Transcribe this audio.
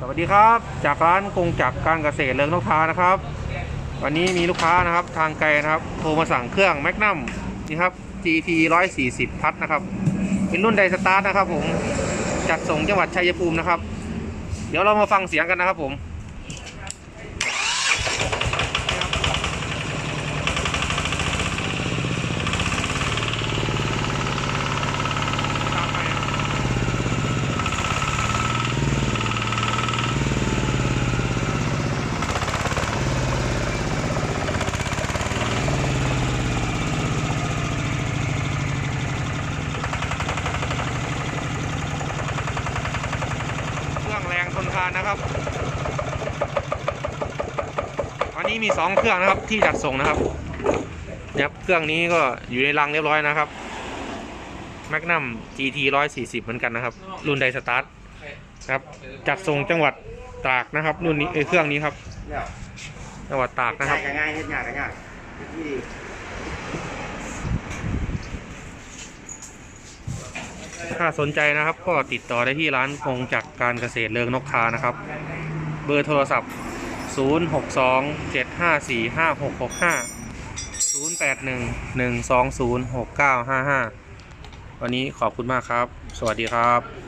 สวัสดีครับ จากร้านกงจักรการเกษตรเลิงนกทานะครับ วันนี้มีลูกค้านะครับทางไกลนะครับ โทรมาสั่งเครื่องแมกนัมนี่ครับ GT 140พัทนะครับ เป็นรุ่นไดสตาร์ทนะครับผมจัดส่งจังหวัดชัยภูมินะครับ เดี๋ยวเรามาฟังเสียงกันนะครับผม รื่องแรงทนทานนะครับ วันนี้มีสองเครื่องนะครับที่จัดส่งนะครับเนี่ยครับเครื่องนี้ก็อยู่ในรังเรียบร้อยนะครับ Magnum GT 140 เหมือนกันนะครับ รุ่นไดสตาร์ทครับจัดส่งจังหวัดตากนะครับรุ่นนี้เครื่องนี้ครับจังหวัดตากนะครับง่ายก็ง่ายเฮ็ดยากก็ยากที่ ถ้าสนใจนะครับก็ติดต่อได้ที่ร้านคงจักรการเกษตรเลิงนกทานะครับ เบอร์โทรศัพท์ 062 754 5665 081 120 6955 วันนี้ขอบคุณมากครับ สวัสดีครับ